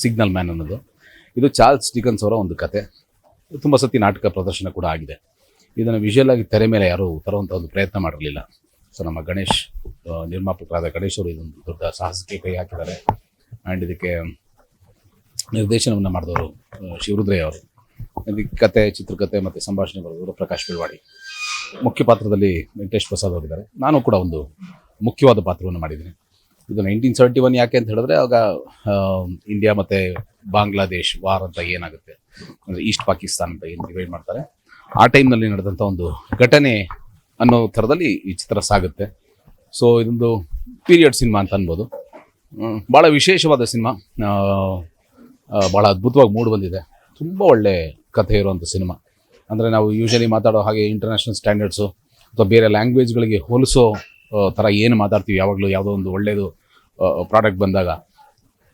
Signal man ಅನ್ನೋದು. ಇದು Charles Dickens ಅವರ ಒಂದು ಕತೆ. ತುಂಬ ಸತಿ ನಾಟಕ ಪ್ರದರ್ಶನ ಕೂಡ ಆಗಿದೆ. ಇದನ್ನು ವಿಜುವಲ್ ಆಗಿ ತೆರೆ ಮೇಲೆ ಯಾರೂ ತರುವಂಥ ಒಂದು ಪ್ರಯತ್ನ ಮಾಡಿರಲಿಲ್ಲ. ಸೊ ನಮ್ಮ ಗಣೇಶ್ ನಿರ್ಮಾಪಕರಾದ ಗಣೇಶ್ ಅವರು ಇದೊಂದು ದೊಡ್ಡ ಸಾಹಸಕ್ಕೆ ಕೈ ಹಾಕಿದ್ದಾರೆ. ಆ್ಯಂಡ್ ಇದಕ್ಕೆ ನಿರ್ದೇಶನವನ್ನು ಮಾಡಿದವರು ಶಿವರುದ್ರಯ್ಯ ಅವರು. ಇದಕ್ಕೆ ಕತೆ ಚಿತ್ರಕಥೆ ಮತ್ತು ಸಂಭಾಷಣೆ ಬರೆದವರು ಪ್ರಕಾಶ್ ಬೆಳವಾಡಿ ಮುಖ್ಯ ಪಾತ್ರದಲ್ಲಿ ವೆಂಕಟೇಶ್ ಪ್ರಸಾದ್ ಅವರಿದ್ದಾರೆ ನಾನು ಕೂಡ ಒಂದು ಮುಖ್ಯವಾದ ಪಾತ್ರವನ್ನು ಮಾಡಿದ್ದೀನಿ. ಇದು ನೈನ್ಟೀನ್ ಸೆವೆಂಟಿ ಒನ್ ಯಾಕೆ ಅಂತ ಹೇಳಿದ್ರೆ, ಆಗ ಇಂಡಿಯಾ ಮತ್ತು ಬಾಂಗ್ಲಾದೇಶ್ ವಾರ್ ಅಂತ ಏನಾಗುತ್ತೆ? ಅಂದರೆ ಈಸ್ಟ್ ಪಾಕಿಸ್ತಾನ್ ಅಂತ ಏನು ಡಿವೈಡ್ ಮಾಡ್ತಾರೆ? ಆ ಟೈಮ್ನಲ್ಲಿ ನಡೆದಂಥ ಒಂದು ಘಟನೆ ಅನ್ನೋ ಥರದಲ್ಲಿ ಈ ಚಿತ್ರ ಸಾಗುತ್ತೆ. ಸೊ ಇದೊಂದು ಪೀರಿಯಡ್ ಸಿನಿಮಾ ಅಂತ ಅನ್ಬೋದು. ಭಾಳ ವಿಶೇಷವಾದ ಸಿನಿಮಾ ಭಾಳ ಅದ್ಭುತವಾಗಿ ಮೂಡಿ ಬಂದಿದೆ. ತುಂಬ ಒಳ್ಳೆ ಕಥೆ ಇರುವಂಥ ಸಿನಿಮಾ ಅಂದರೆ ನಾವು ಯೂಶಲಿ ಮಾತಾಡೋ ಹಾಗೆ ಇಂಟರ್ನ್ಯಾಷನಲ್ ಸ್ಟ್ಯಾಂಡರ್ಡ್ಸು ಅಥವಾ ಬೇರೆ ಲ್ಯಾಂಗ್ವೇಜ್ಗಳಿಗೆ ಹೋಲಿಸೋ ಥರ ಏನು ಮಾತಾಡ್ತೀವಿ, ಯಾವಾಗಲೂ ಯಾವುದೋ ಒಂದು ಒಳ್ಳೆಯದು ಪ್ರಾಡಕ್ಟ್ ಬಂದಾಗ.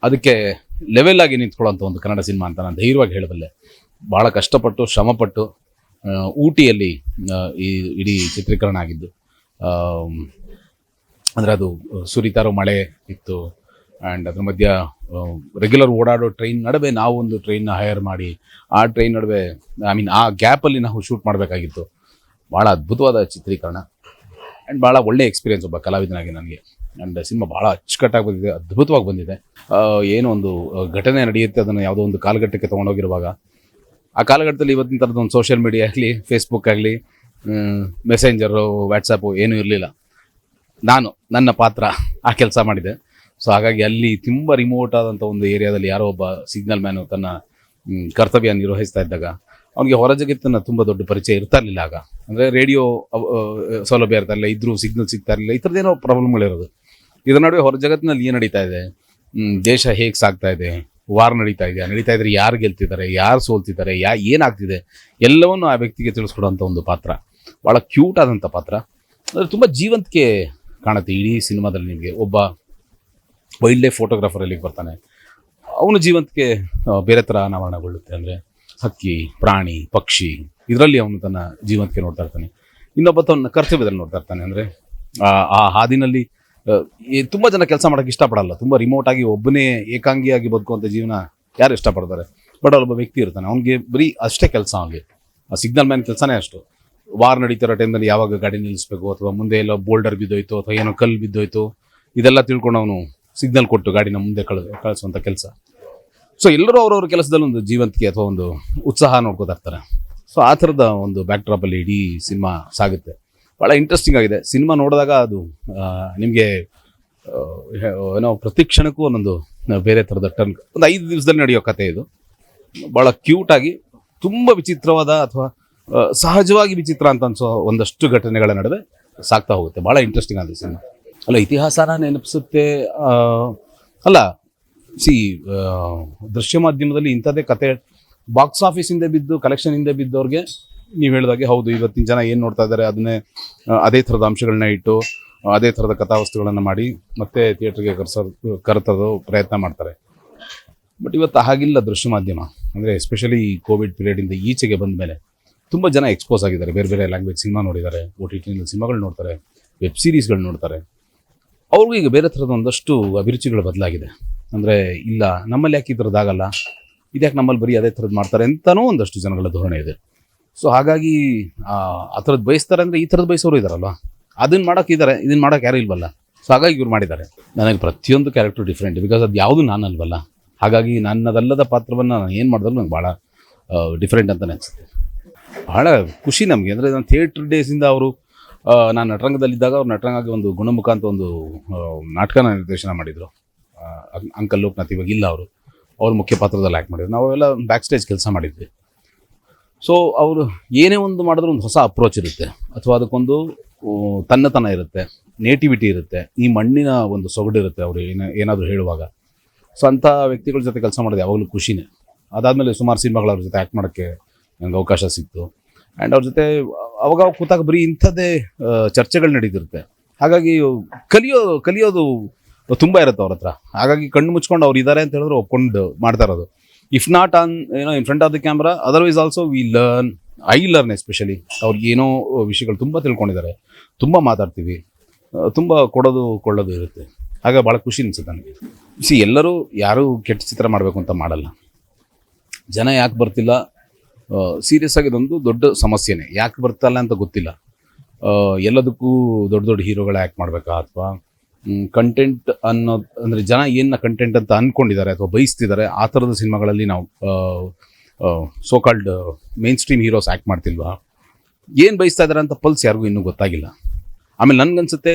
ಅದಕ್ಕೆ ಲೆವೆಲ್ ಆಗಿ ನಿಂತ್ಕೊಳ್ಳೋಂಥ ಒಂದು ಕನ್ನಡ ಸಿನಿಮಾ ಅಂತ ನಾನು ಧೈರ್ಯವಾಗಿ ಹೇಳಬಲ್ಲೆ. ಭಾಳ ಕಷ್ಟಪಟ್ಟು, ಶ್ರಮಪಟ್ಟು ಊಟಿಯಲ್ಲಿ ಈ ಇಡೀ ಚಿತ್ರೀಕರಣ ಆಗಿದ್ದು. ಅಂದರೆ ಅದು ಸುರಿತಾರೋ ಮಳೆ ಇತ್ತು. ಆ್ಯಂಡ್ ಅದ್ರ ಮಧ್ಯ ರೆಗ್ಯುಲರ್ ಓಡಾಡೋ ಟ್ರೈನ್ ನಡುವೆ ನಾವು ಒಂದು ಟ್ರೈನ್ನ ಹೈಯರ್ ಮಾಡಿ, ಆ ಟ್ರೈನ್ ನಡುವೆ ಐ ಮೀನ್ ಆ ಗ್ಯಾಪಲ್ಲಿ ನಾವು ಶೂಟ್ ಮಾಡಬೇಕಾಗಿತ್ತು. ಭಾಳ ಅದ್ಭುತವಾದ ಚಿತ್ರೀಕರಣ. ಆ್ಯಂಡ್ ಭಾಳ ಒಳ್ಳೆ ಎಕ್ಸ್ಪೀರಿಯನ್ಸ್ ಒಬ್ಬ ಕಲಾವಿದನಾಗಿ ನನಗೆ. ಆ್ಯಂಡ್ ಸಿನಿಮಾ ಭಾಳ ಅಚ್ಚುಕಟ್ಟಾಗಿ ಬಂದಿದೆ, ಅದ್ಭುತವಾಗಿ ಬಂದಿದೆ. ಏನೋ ಒಂದು ಘಟನೆ ನಡೆಯುತ್ತೆ, ಅದನ್ನು ಯಾವುದೋ ಒಂದು ಕಾಲಘಟ್ಟಕ್ಕೆ ತೊಗೊಂಡೋಗಿರುವಾಗ. ಆ ಕಾಲಘಟ್ಟದಲ್ಲಿ ಇವತ್ತಿನ ಥರದ ಒಂದು ಸೋಷಿಯಲ್ ಮೀಡಿಯಾ ಆಗಲಿ ಫೇಸ್ಬುಕ್ ಆಗಲಿ ಮೆಸೆಂಜರು ವ್ಯಾಟ್ಸಪ್ಪು ಏನೂ ಇರಲಿಲ್ಲ. ನಾನು, ನನ್ನ ಪಾತ್ರ ಆ ಕೆಲಸ ಮಾಡಿದೆ. ಸೊ ಹಾಗಾಗಿ ಅಲ್ಲಿ ತುಂಬ ರಿಮೋಟ್ ಆದಂಥ ಒಂದು ಏರಿಯಾದಲ್ಲಿ ಯಾರೋ ಒಬ್ಬ ಸಿಗ್ನಲ್ ಮ್ಯಾನು ತನ್ನ ಕರ್ತವ್ಯ ನಿರ್ವಹಿಸ್ತಾ ಇದ್ದಾಗ ಅವನಿಗೆ ಹೊರ ಜಗತ್ತಿನ ತುಂಬ ದೊಡ್ಡ ಪರಿಚಯ ಇರ್ತಾ ಇರಲಿಲ್ಲ ಆಗ. ಅಂದರೆ ರೇಡಿಯೋ ಸೌಲಭ್ಯ ಇರ್ತಾ ಇರಲಿಲ್ಲ, ಇದ್ರೂ ಸಿಗ್ನಲ್ ಸಿಗ್ತಾ ಇರಲಿಲ್ಲ, ಈ ಥರದ್ದೇನೋ ಪ್ರಾಬ್ಲಮ್ಗಳಿರೋದು ಇದರ ನಡುವೆ ಹೊರ ಜಗತ್ತಿನಲ್ಲಿ ಏನು ನಡೀತಾ ಇದೆ? ದೇಶ ಹೇಗೆ ಸಾಗ್ತಾ ಇದೆ? ವಾರ್ ನಡೀತಾ ಇದೆಯಾ? ನಡೀತಾ ಇದ್ರೆ ಯಾರು ಗೆಲ್ತಿದ್ದಾರೆ? ಯಾರು ಸೋಲ್ತಿದ್ದಾರೆ? ಯಾ, ಏನಾಗ್ತಿದೆ? ಎಲ್ಲವನ್ನು ಆ ವ್ಯಕ್ತಿಗೆ ತಿಳಿಸ್ಕೊಡುವಂಥ ಒಂದು ಪಾತ್ರ. ಭಾಳ ಕ್ಯೂಟ್ ಆದಂಥ ಪಾತ್ರ. ಅಂದರೆ ತುಂಬ ಜೀವಂತಿಕೆ ಕಾಣುತ್ತೆ. ಇಡೀ ಸಿನಿಮಾದಲ್ಲಿ ನಿಮಗೆ. ಒಬ್ಬ ವೈಲ್ಡ್ ಲೈಫ್ ಫೋಟೋಗ್ರಾಫರ್ ಅಲ್ಲಿಗೆ ಬರ್ತಾನೆ. ಅವನು ಜೀವಂತಿಕೆ ಬೇರೆ ಥರ ಅನಾವರಣಗೊಳ್ಳುತ್ತೆ. ಅಂದರೆ ಹಕ್ಕಿ, ಪ್ರಾಣಿ, ಪಕ್ಷಿ, ಇದರಲ್ಲಿ ಅವನು ತನ್ನ ಜೀವನಕ್ಕೆ ನೋಡ್ತಾ ಇರ್ತಾನೆ. ಇನ್ನೊಬ್ಬ ತನ್ನ ಕರ್ತವ್ಯದಲ್ಲಿ ನೋಡ್ತಾ ಇರ್ತಾನೆ ಅಂದರೆ, ಆ ಹಾದಿನಲ್ಲಿ ತುಂಬ ಜನ ಕೆಲಸ ಮಾಡೋಕ್ಕೆ ಇಷ್ಟಪಡಲ್ಲ. ತುಂಬ ರಿಮೋಟ್ ಆಗಿ ಒಬ್ಬನೇ ಏಕಾಂಗಿಯಾಗಿ ಬದುಕುವಂಥ ಜೀವನ ಯಾರು ಇಷ್ಟಪಡ್ತಾರೆ? ಬಟ್ ಅಲ್ಲೊಬ್ಬ ವ್ಯಕ್ತಿ ಇರ್ತಾನೆ. ಅವನಿಗೆ ಬರೀ ಅಷ್ಟೇ ಕೆಲಸ ಅವನಿಗೆ ಆ ಸಿಗ್ನಲ್ ಮ್ಯಾನ್ ಕೆಲಸನೇ ಅಷ್ಟು. ವಾರ್ ನಡೀತಿರೋ ಟೈಮ್ನಲ್ಲಿ ಯಾವಾಗ ಗಾಡಿ ನಿಲ್ಲಿಸ್ಬೇಕು ಅಥವಾ ಮುಂದೆ ಎಲ್ಲ ಬೋಲ್ಡರ್ ಬಿದ್ದೋಯ್ತು ಅಥವಾ ಏನೋ ಕಲ್ಲು ಬಿದ್ದೋಯ್ತು, ಇದೆಲ್ಲ ತಿಳ್ಕೊಂಡು ಅವನು ಸಿಗ್ನಲ್ ಕೊಟ್ಟು ಗಾಡಿನ ಮುಂದೆ ಕಳ ಕಳಿಸುವಂಥ ಕೆಲಸ. ಸೊ ಎಲ್ಲರೂ ಅವ್ರವ್ರ ಕೆಲಸದಲ್ಲಿ ಒಂದು ಜೀವಂತಿಕೆ ಅಥವಾ ಒಂದು ಉತ್ಸಾಹ ನೋಡ್ಕೋತಾ ಇರ್ತಾರೆ. ಸೊ ಆ ಥರದ ಒಂದು ಬ್ಯಾಕ್ ಡ್ರಾಪಲ್ಲಿ ಇಡೀ ಸಿನಿಮಾ ಸಾಗುತ್ತೆ. ಭಾಳ ಇಂಟ್ರೆಸ್ಟಿಂಗ್ ಆಗಿದೆ. ಸಿನಿಮಾ ನೋಡಿದಾಗ ಅದು ನಿಮಗೆ ಏನೋ ಪ್ರತಿ ಕ್ಷಣಕ್ಕೂ ಒಂದೊಂದು ಬೇರೆ ಥರದ ಟರ್ನ್ ಒಂದು ಐದು ದಿವಸದಲ್ಲಿ ನಡೆಯೋ ಕತೆ ಇದು. ಭಾಳ ಕ್ಯೂಟಾಗಿ ತುಂಬ ವಿಚಿತ್ರವಾದ ಅಥವಾ ಸಹಜವಾಗಿ ವಿಚಿತ್ರ ಅಂತ ಅನ್ಸೋ ಒಂದಷ್ಟು ಘಟನೆಗಳ ನಡುವೆ ಸಾಗ್ತಾ ಹೋಗುತ್ತೆ. ಭಾಳ ಇಂಟ್ರೆಸ್ಟಿಂಗ್ ಆದ ಸಿನಿಮಾ. ಅಲ್ಲ, ಇತಿಹಾಸನ ನೆನಪಿಸುತ್ತೆ ಅಲ್ಲ ಸಿ ದೃಶ್ಯ ಮಾಧ್ಯಮದಲ್ಲಿ ಇಂಥದ್ದೇ ಕತೆ ಬಾಕ್ಸ್ ಆಫೀಸಿಂದ ಬಿದ್ದು ಕಲೆಕ್ಷನ್ ಬಿದ್ದವ್ರಿಗೆ ನೀವು ಹೇಳಿದಾಗೆ ಹೌದು, ಇವತ್ತಿನ ಜನ ಏನು ನೋಡ್ತಾ ಇದ್ದಾರೆ ಅದನ್ನೇ ಅದೇ ಥರದ ಅಂಶಗಳನ್ನ ಇಟ್ಟು, ಅದೇ ಥರದ ಕಥಾವಸ್ತುಗಳನ್ನು ಮಾಡಿ ಮತ್ತೆ ಥಿಯೇಟ್ರಿಗೆ ಕರೆಸೋದು ಕರೆತರೋ ಪ್ರಯತ್ನ ಮಾಡ್ತಾರೆ. ಬಟ್ ಇವತ್ತು ಹಾಗಿಲ್ಲ ದೃಶ್ಯ ಮಾಧ್ಯಮ. ಅಂದರೆ ಎಸ್ಪೆಷಲಿ ಈ ಕೋವಿಡ್ ಪೀರಿಯಡಿಂದ ಈಚೆಗೆ ಬಂದ ಮೇಲೆ ತುಂಬ ಜನ ಎಕ್ಸ್ಪೋಸ್ ಆಗಿದ್ದಾರೆ. ಬೇರೆ ಬೇರೆ ಲ್ಯಾಂಗ್ವೇಜ್ ಸಿನಿಮಾ ನೋಡಿದ್ದಾರೆ ಓ ಟಿ ಟಿನಲ್ಲಿ ಸಿನಿಮಾಗಳು ನೋಡ್ತಾರೆ ವೆಬ್ ಸೀರೀಸ್ಗಳು ನೋಡ್ತಾರೆ. ಅವ್ರಿಗೂ ಈಗ ಬೇರೆ ಥರದ ಒಂದಷ್ಟು ಅಭಿರುಚಿಗಳು ಬದಲಾಗಿದೆ. ಅಂದರೆ ಇಲ್ಲ, ನಮ್ಮಲ್ಲಿ ಯಾಕೆ ಈ ಥರದ್ದಾಗಲ್ಲ ಇದ್ಯಾಕೆ ನಮ್ಮಲ್ಲಿ ಬರೀ ಅದೇ ಥರದ್ದು ಮಾಡ್ತಾರೆ ಅಂತಲೂ ಒಂದಷ್ಟು ಜನಗಳ ಧೋರಣೆ ಇದೆ. ಸೊ ಹಾಗಾಗಿ, ಆ ಥರದ್ದು ಬಯಸ್ತಾರೆ ಅಂದರೆ ಈ ಥರದ್ದು ಬಯಸೋರು ಇದ್ದಾರಲ್ವ ಅದನ್ನು ಮಾಡೋಕ್ಕಿದ್ದಾರೆ ಇದನ್ನು ಮಾಡೋಕೆ ಯಾರೂ ಇಲ್ವಲ್ಲ? ಸೊ ಹಾಗಾಗಿ ಇವ್ರು ಮಾಡಿದ್ದಾರೆ. ನನಗೆ ಪ್ರತಿಯೊಂದು ಕ್ಯಾರೆಕ್ಟರ್ ಡಿಫ್ರೆಂಟ್ ಬಿಕಾಸ್ ಅದು ಯಾವುದು ನಾನಲ್ವಲ್ಲ? ಹಾಗಾಗಿ ನನ್ನದಲ್ಲದ ಪಾತ್ರವನ್ನು ನಾನು ಏನು ಮಾಡಿದ್ರು ನನಗೆ ಭಾಳ ಡಿಫ್ರೆಂಟ್ ಅಂತಲೇ ಅನಿಸುತ್ತೆ. ಭಾಳ ಖುಷಿ ನಮಗೆ. ಅಂದರೆ ನಾನು ಥಿಯೇಟ್ರ್ ಡೇಸಿಂದ ಅವರು ನಾನು ನಟರಂಗದಲ್ಲಿದ್ದಾಗ ಅವ್ರು ನಟರಂಗಾಗಿ ಒಂದು ಗುಣಮುಖ ಅಂತ ಒಂದು ನಾಟಕನ ನಿರ್ದೇಶನ ಮಾಡಿದರು. ಅಂಕಲ್ ಲೋಕನಾಥ್ ಇವಾಗ ಇಲ್ಲ ಅವರು. ಅವ್ರು ಮುಖ್ಯ ಪಾತ್ರದಲ್ಲಿ ಆ್ಯಕ್ಟ್ ಮಾಡಿದ್ರು. ನಾವೆಲ್ಲ ಬ್ಯಾಕ್ ಸ್ಟೇಜ್ ಕೆಲಸ ಮಾಡಿದ್ವಿ. ಸೊ ಅವರು ಏನೇ ಒಂದು ಮಾಡಿದ್ರು ಒಂದು ಹೊಸ ಅಪ್ರೋಚ್ ಇರುತ್ತೆ. ಅಥವಾ ಅದಕ್ಕೊಂದು ತನ್ನತನ ಇರುತ್ತೆ. ನೇಟಿವಿಟಿ ಇರುತ್ತೆ. ಈ ಮಣ್ಣಿನ ಒಂದು ಸೊಗಡು ಇರುತ್ತೆ ಅವರು ಏನ, ಏನಾದರೂ ಹೇಳುವಾಗ. ಸೊ ಅಂಥ ವ್ಯಕ್ತಿಗಳ ಜೊತೆ ಕೆಲಸ ಮಾಡೋದು ಯಾವಾಗಲೂ ಖುಷಿನೇ. ಅದಾದಮೇಲೆ ಸುಮಾರು ಸಿನಿಮಾಗಳು ಅವ್ರ ಜೊತೆ ಆ್ಯಕ್ಟ್ ಮಾಡೋಕ್ಕೆ ನನಗೆ ಅವಕಾಶ ಸಿಕ್ತು. ಆ್ಯಂಡ್ ಅವ್ರ ಜೊತೆ ಅವಾಗ ಕೂತಾಗ ಬರೀ ಇಂಥದ್ದೇ ಚರ್ಚೆಗಳು ನಡೀತಿರುತ್ತೆ. ಹಾಗಾಗಿ ಕಲಿಯೋ, ಕಲಿಯೋದು ತುಂಬ ಇರುತ್ತೆ ಅವ್ರ ಹತ್ರ. ಹಾಗಾಗಿ ಕಣ್ಣು ಮುಚ್ಕೊಂಡು ಅವ್ರು ಇದ್ದಾರೆ ಅಂತ ಹೇಳಿದ್ರೆ ಒಪ್ಕೊಂಡು ಮಾಡ್ತಾ ಇರೋದು. ಇಫ್ ನಾಟ್ ಆನ್ ಏನೋ in front of the camera otherwise also we learn I learn especially ಅವ್ರಿಗೆ ಏನೋ ವಿಷಯಗಳು ತುಂಬ ತಿಳ್ಕೊಂಡಿದ್ದಾರೆ. ತುಂಬ ಮಾತಾಡ್ತೀವಿ. ತುಂಬ ಕೊಡೋದು, ಕೊಳ್ಳೋದು ಇರುತ್ತೆ. ಆಗ ಭಾಳ ಖುಷಿ ಅನಿಸುತ್ತೆ ನನಗೆ. ಸಿ ಎಲ್ಲರೂ ಯಾರೂ ಕೆಟ್ಟ ಚಿತ್ರ ಮಾಡಬೇಕು ಅಂತ ಮಾಡಲ್ಲ. ಜನ ಯಾಕೆ ಬರ್ತಿಲ್ಲ? ಸೀರಿಯಸ್ ಆಗಿ ಇದೊಂದು ದೊಡ್ಡ ಸಮಸ್ಯೆನೇ. ಯಾಕೆ ಬರ್ತಲ್ಲ ಅಂತ ಗೊತ್ತಿಲ್ಲ. ಎಲ್ಲದಕ್ಕೂ ದೊಡ್ಡ ದೊಡ್ಡ ಹೀರೋಗಳು ಆ್ಯಕ್ಟ್ ಮಾಡಬೇಕಾ ಅಥವಾ ಕಂಟೆಂಟ್ ಅನ್ನೋ, ಅಂದರೆ ಜನ ಏನ ಕಂಟೆಂಟ್ ಅಂತ ಅಂದ್ಕೊಂಡಿದ್ದಾರೆ ಅಥವಾ ಬಯಸ್ತಿದ್ದಾರೆ, ಆ ಥರದ ಸಿನಿಮಾಗಳಲ್ಲಿ ನಾವು so called mainstream heroes act ಮಾಡ್ತಿಲ್ವಾ? ಏನು ಬಯಸ್ತಾ ಇದ್ದಾರೆ ಅಂತ ಪಲ್ಸ್ ಯಾರಿಗೂ ಇನ್ನೂ ಗೊತ್ತಾಗಿಲ್ಲ. ಆಮೇಲೆ ನನ್ಗನ್ಸುತ್ತೆ,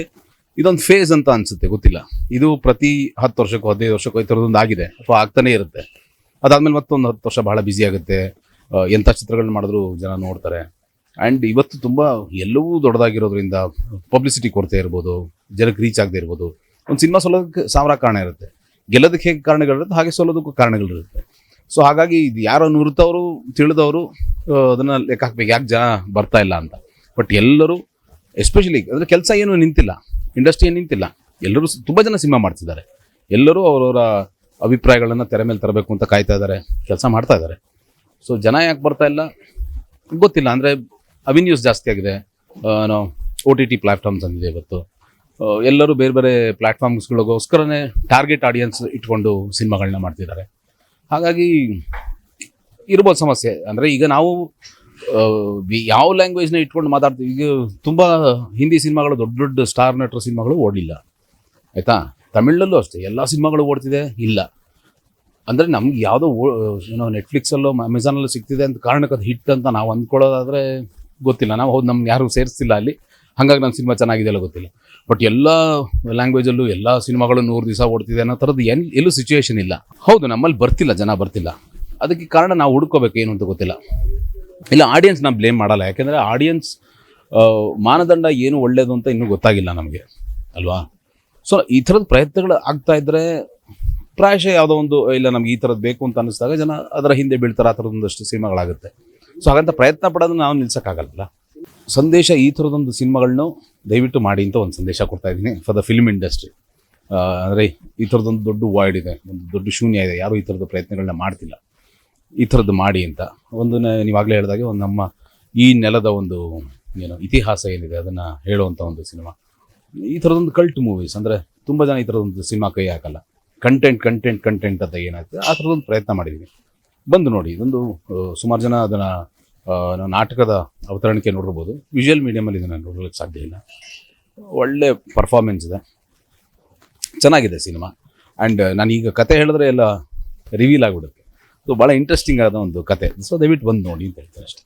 ಇದೊಂದು ಫೇಸ್ ಅಂತ ಅನ್ಸುತ್ತೆ, ಗೊತ್ತಿಲ್ಲ. ಇದು ಪ್ರತಿ ಹತ್ತು ವರ್ಷಕ್ಕೂ, ಹದಿನೈದು ವರ್ಷಕ್ಕೂ ಈ ಥರದೊಂದು ಆಗಿದೆ, ಅಥವಾ ಆಗ್ತಾನೇ ಇರುತ್ತೆ. ಅದಾದ್ಮೇಲೆ ಮತ್ತೊಂದು ಹತ್ತು ವರ್ಷ ಬಹಳ ಬ್ಯುಸಿ ಆಗುತ್ತೆ. ಎಂಥ ಚಿತ್ರಗಳನ್ನ ಮಾಡಿದ್ರು ಜನ ನೋಡ್ತಾರೆ. ಆ್ಯಂಡ್ ಇವತ್ತು ತುಂಬ ಎಲ್ಲವೂ ದೊಡ್ಡದಾಗಿರೋದ್ರಿಂದ ಪಬ್ಲಿಸಿಟಿ ಕೊರತೆ ಇರ್ಬೋದು, ಜನಕ್ಕೆ ರೀಚ್ ಆಗದೆ ಇರ್ಬೋದು, ಒಂದು ಸಿನಿಮಾ ಸೋಲೋದಕ್ಕೆ ಸಾವಿರ ಕಾರಣ ಇರುತ್ತೆ. ಗೆಲ್ಲೋದಕ್ಕೆ ಹೇಗೆ ಕಾರಣಗಳಿರುತ್ತೆ ಹಾಗೆ ಸೋಲೋದಕ್ಕೂ ಕಾರಣಗಳಿರುತ್ತೆ ಸೊ ಹಾಗಾಗಿ ಇದು ಯಾರೋ ನುರಿತವರು, ತಿಳಿದವರು ಅದನ್ನು ಲೆಕ್ಕ ಹಾಕ್ಬೇಕು. ಯಾಕೆ ಜನ ಬರ್ತಾ ಇಲ್ಲ ಅಂತ. ಬಟ್ ಎಲ್ಲರೂ ಎಸ್ಪೆಷಲಿ ಅಂದರೆ ಕೆಲಸ ಏನು ನಿಂತಿಲ್ಲ. ಇಂಡಸ್ಟ್ರಿ ಏನು ನಿಂತಿಲ್ಲ. ಎಲ್ಲರೂ ತುಂಬ ಜನ ಸಿನಿಮಾ ಮಾಡ್ತಿದ್ದಾರೆ. ಎಲ್ಲರೂ ಅವರವರ ಅಭಿಪ್ರಾಯಗಳನ್ನು ತೆರೆ ಮೇಲೆ ತರಬೇಕು ಅಂತ ಕಾಯ್ತಾ ಇದ್ದಾರೆ. ಕೆಲಸ ಮಾಡ್ತಾ ಇದ್ದಾರೆ. ಸೊ ಜನ ಯಾಕೆ ಬರ್ತಾ ಇಲ್ಲ? ಗೊತ್ತಿಲ್ಲ. ಅಂದರೆ ಅವಿನ್ಯೂಸ್ ಜಾಸ್ತಿ ಆಗಿದೆ. ಓ ಟಿ ಟಿ ಪ್ಲಾಟ್ಫಾರ್ಮ್ಸ್ ಅಂದಿದೆ ಇವತ್ತು. ಎಲ್ಲರೂ ಬೇರೆ ಬೇರೆ ಪ್ಲ್ಯಾಟ್ಫಾರ್ಮ್ಸ್ಗಳಿಗೋಸ್ಕರನೇ ಟಾರ್ಗೆಟ್ ಆಡಿಯನ್ಸ್ ಇಟ್ಕೊಂಡು ಸಿನಿಮಾಗಳನ್ನ ಮಾಡ್ತಿದ್ದಾರೆ. ಹಾಗಾಗಿ ಇರ್ಬೋದು ಸಮಸ್ಯೆ. ಅಂದರೆ ಈಗ ನಾವು ಯಾವ ಲ್ಯಾಂಗ್ವೇಜ್ನ ಇಟ್ಕೊಂಡು ಮಾತಾಡ್ತೀವಿ. ಈಗ ತುಂಬ ಹಿಂದಿ ಸಿನಿಮಾಗಳು, ದೊಡ್ಡ ದೊಡ್ಡ ಸ್ಟಾರ್ ನಟರ ಸಿನಿಮಾಗಳು ಓಡಲಿಲ್ಲ. ಆಯಿತಾ? ತಮಿಳಲ್ಲೂ ಅಷ್ಟೇ. ಎಲ್ಲ ಸಿನಿಮಾಗಳು ಓಡ್ತಿದೆ? ಇಲ್ಲ. ಅಂದರೆ ನಮ್ಗೆ ಯಾವುದೋ ಏನೋ ನೆಟ್ಫ್ಲಿಕ್ಸಲ್ಲೋ ಅಮೆಝಾನಲ್ಲೋ ಸಿಗ್ತಿದೆ ಅಂತ ಕಾರಣಕ್ಕೆ ಅದು ಹಿಟ್ ಅಂತ ನಾವು ಅಂದ್ಕೊಳ್ಳೋದಾದರೆ ಗೊತ್ತಿಲ್ಲ. ನಾವು ಹೌದು, ನಮ್ಗೆ ಯಾರು ಸೇರಿಸ್ತಿಲ್ಲ ಅಲ್ಲಿ. ಹಾಗಾಗಿ ನಮ್ಮ ಸಿನಿಮಾ ಚೆನ್ನಾಗಿದೆ ಅಲ್ಲ ಗೊತ್ತಿಲ್ಲ. ಬಟ್ ಎಲ್ಲ ಲ್ಯಾಂಗ್ವೇಜಲ್ಲೂ ಎಲ್ಲ ಸಿನಿಮಾಗಳು ನೂರು ದಿವಸ ಓಡ್ತಿದೆ ಅನ್ನೋ ಥರದ್ದು ಏನು ಎಲ್ಲೂ ಸಿಚುವೇಶನ್ ಇಲ್ಲ. ಹೌದು, ನಮ್ಮಲ್ಲಿ ಬರ್ತಿಲ್ಲ, ಜನ ಬರ್ತಿಲ್ಲ. ಅದಕ್ಕೆ ಕಾರಣ ನಾವು ಹುಡ್ಕೋಬೇಕು ಏನು ಅಂತ ಗೊತ್ತಿಲ್ಲ. ಇಲ್ಲ ಆಡಿಯನ್ಸ್ ನಾವು ಬ್ಲೇಮ್ ಮಾಡಲ್ಲ. ಯಾಕೆಂದರೆ ಆಡಿಯನ್ಸ್ ಮಾನದಂಡ ಏನು ಒಳ್ಳೆಯದು ಅಂತ ಇನ್ನೂ ಗೊತ್ತಾಗಿಲ್ಲ ನಮಗೆ. ಅಲ್ವಾ? ಸೊ ಈ ಥರದ ಪ್ರಯತ್ನಗಳು ಆಗ್ತಾ ಇದ್ದರೆ ಪ್ರಾಯಶಃ ಯಾವುದೋ ಒಂದು, ಇಲ್ಲ ನಮ್ಗೆ ಈ ಥರದ್ದು ಬೇಕು ಅಂತ ಅನ್ನಿಸಿದಾಗ ಜನ ಅದರ ಹಿಂದೆ ಬೀಳ್ತಾರೆ, ಆ ಥರದೊಂದಷ್ಟು ಸಿನಿಮಾಗಳಾಗುತ್ತೆ. ಸೊ ಹಾಗಂತ ಪ್ರಯತ್ನ ಪಡೋದನ್ನ ನಾವು ನಿಲ್ಸೋಕ್ಕಾಗಲ್ಲ. ಸಂದೇಶ ಈ ಥರದೊಂದು ಸಿನಿಮಾಗಳನ್ನು ದಯವಿಟ್ಟು ಮಾಡಿ ಅಂತ ಒಂದು ಸಂದೇಶ ಕೊಡ್ತಾ ಇದ್ದೀನಿ ಫಾರ್ ದ ಫಿಲ್ಮ್ ಇಂಡಸ್ಟ್ರಿ ಅಂದರೆ ಈ ಥರದೊಂದು ದೊಡ್ಡ ವಾಯ್ಡ್ ಇದೆ ಒಂದು ದೊಡ್ಡ ಶೂನ್ಯ ಇದೆ, ಯಾರೂ ಈ ಥರದ ಪ್ರಯತ್ನಗಳನ್ನ ಮಾಡ್ತಿಲ್ಲ. ಈ ಥರದ್ದು ಮಾಡಿ ಅಂತ. ಒಂದು ನೀವಾಗಲೇ ಹೇಳಿದಾಗೆ ಒಂದು ನಮ್ಮ ಈ ನೆಲದ ಒಂದು, ಏನು, ಇತಿಹಾಸ ಏನಿದೆ, ಅದನ್ನು ಹೇಳುವಂಥ ಒಂದು ಸಿನಿಮಾ. ಈ ಥರದೊಂದು ಕಲ್ಟ್ ಮೂವೀಸ್ ಅಂದರೆ ತುಂಬ ಜನ ಈ ಥರದೊಂದು ಸಿನಿಮಾ ಕೈ ಹಾಕಲ್ಲ. ಕಂಟೆಂಟ್ ಕಂಟೆಂಟ್ ಕಂಟೆಂಟ್ ಅಂತ ಏನಾಗ್ತದೆ ಆ ಥರದೊಂದು ಪ್ರಯತ್ನ ಮಾಡಿದ್ದೀನಿ ಬಂದು ನೋಡಿ, ಇದೊಂದು ಸುಮಾರು ಜನ ಅದನ್ನು ನಾಟಕದ ಅವತರಣಿಕೆ ನೋಡಿರ್ಬೋದು. ವಿಜುವಲ್ ಮೀಡಿಯಮಲ್ಲಿ ಇದನ್ನು ನೋಡಲಿಕ್ಕೆ ಸಾಧ್ಯ ಇಲ್ಲ. ಒಳ್ಳೆ ಪರ್ಫಾರ್ಮೆನ್ಸ್ ಇದೆ. ಚೆನ್ನಾಗಿದೆ ಸಿನಿಮಾ. ಆ್ಯಂಡ್ ನಾನೀಗ ಕತೆ ಹೇಳಿದ್ರೆ ಎಲ್ಲ ರಿವೀಲ್ ಆಗಿಬಿಡುತ್ತೆ. ಸೊ ಭಾಳ ಇಂಟ್ರೆಸ್ಟಿಂಗ್ ಆದ ಒಂದು ಕತೆ. ಸೊ ದಯವಿಟ್ಟು ಬಂದು ನೋಡಿ ಅಂತ ಹೇಳ್ತಾರೆ ಅಷ್ಟೇ.